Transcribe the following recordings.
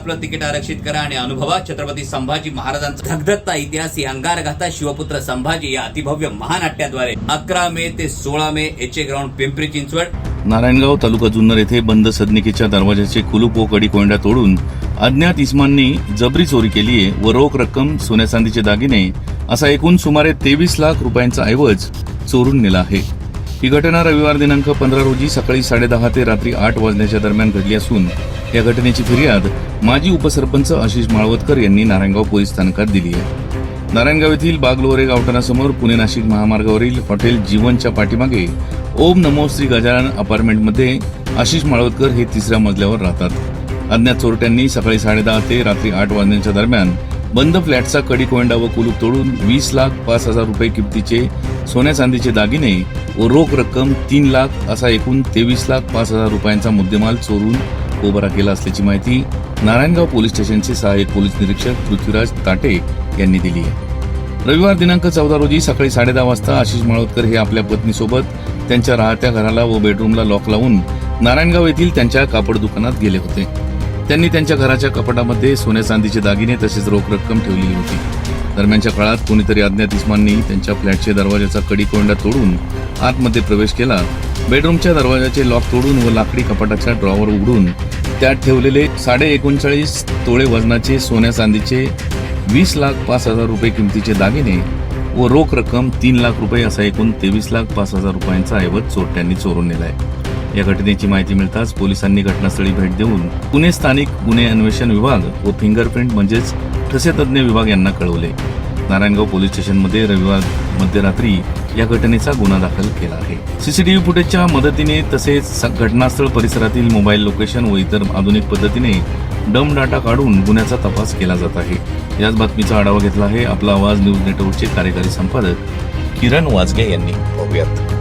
आपलं तिकीट आरक्षित करा आणि अनुभवा. छत्रपती संभाजी महाराजांचा धगधगता इतिहास ही अंगारगाथा शिवपुत्र संभाजी या अतिभव्य महानाट्याद्वारे. अकरा मे ते सोळा May H A ground Pimpri Chinchwad. Narayangaon तालुका जुन्नर येथे बंद सदनिकेच्या दरवाजाचे कुलूप व कडी कोंड्या तोडून अज्ञात इस्मांनी जबरी चोरी केली आहे व रोख रक्कम सोन्या चांदीचे दागिने असा एकूण सुमारे तेवीस लाख रुपयांचा ऐवज चोरून नेला आहे. ही घटना रविवार दिनांक पंधरा रोजी सकाळी साडेदहा ते रात्री आठ वाजण्याच्या दरम्यान घडली असून या घटनेची फिर्याद माजी उपसरपंच आशिष माळवतकर यांनी नारायणगाव पोलीस स्थानकात दिली आहे. नारायणगाव येथील बागलोरे गावठाणासमोर पुणे नाशिक महामार्गावरील हॉटेल जीवनच्या पाठीमागे ओम नमो श्री गजानन अपार्टमेंटमध्ये आशिष माळवतकर हे तिसऱ्या मजल्यावर राहतात. अज्ञात चोरट्यांनी सकाळी साडेदहा ते रात्री आठ वाजण्याच्या दरम्यान बंद फ्लॅटचा कडी कोंडा व कुलूप तोडून वीस लाख पाच हजार रुपये किमतीचे सोन्या चांदीचे दागिने व रोख रक्कम तीन लाख असा एकूण तेवीस लाख पाच हजार रुपयांचा मुद्देमाल चोरून कोबरा केला असल्याची माहिती नारायणगाव पोलीस स्टेशनचे सहाय्यक पोलीस निरीक्षक पृथ्वीराज ताटे यांनी दिली आहे. रविवार दिनांक चौदा रोजी सकाळी साडेदहा वाजता आशिष माळवतकर हे आपल्या पत्नीसोबत त्यांच्या राहत्या घराला व बेडरूमला लॉक लावून नारायणगाव येथील त्यांच्या कापड दुकानात गेले होते. त्यांनी त्यांच्या घराच्या कपाटामध्ये सोन्या चांदीचे दागिने तसेच रोख रक्कम ठेवलेली होती. दरम्यानच्या काळात कोणीतरी अज्ञात इस्मांनी त्यांच्या फ्लॅटच्या दरवाजाचा कडी कोंडा तोडून आतमध्ये प्रवेश केला. बेडरूमच्या दरवाजाचे लॉक तोडून व लाकडी कपाटाच्या ड्रॉवर उघडून त्यात ठेवलेले साडे एकोणचाळीस तोळे वजनाचे सोन्या चांदीचे वीस लाख पाच हजार रुपये किमतीचे दागिने व रोख रक्कम तीन लाख रुपये असा एकूण तेवीस लाख पाच हजार रुपयांचा ऐवज चोरट्यांनी चोरून नेलाय. या घटनेची माहिती मिळताच पोलिसांनी घटनास्थळी भेट देऊन पुणे स्थानिक गुन्हे अन्वेषण विभाग व फिंगरप्रिंट म्हणजेच ठसे तज्ज्ञ विभाग यांना कळवले. नारायणगाव पोलीस स्टेशनमध्ये रविवार मध्यरात्री या घटनेचा गुन्हा दाखल केला आहे. सीसीटीव्ही फुटेजच्या मदतीने तसेच घटनास्थळ परिसरातील मोबाईल लोकेशन व इतर आधुनिक पद्धतीने डम डाटा काढून गुन्ह्याचा तपास केला जात आहे. याच बातमीचा आढावा घेतला आहे आपला आवाज न्यूज नेटवर्कचे कार्यकारी संपादक किरण वाजगे यांनी. पाहूयात.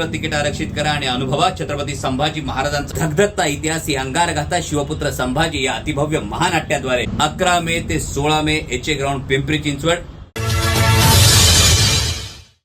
आपलं तिकीट आरक्षित करा आणि अनुभवा. छत्रपती संभाजी महाराजांचा धगधगता इतिहास. ही अंगारघाता शिवपुत्र संभाजी या अतिभव्य महानाट्याद्वारे. अकरा मे ते सोळा May H A ground Pimpri Chinchwad.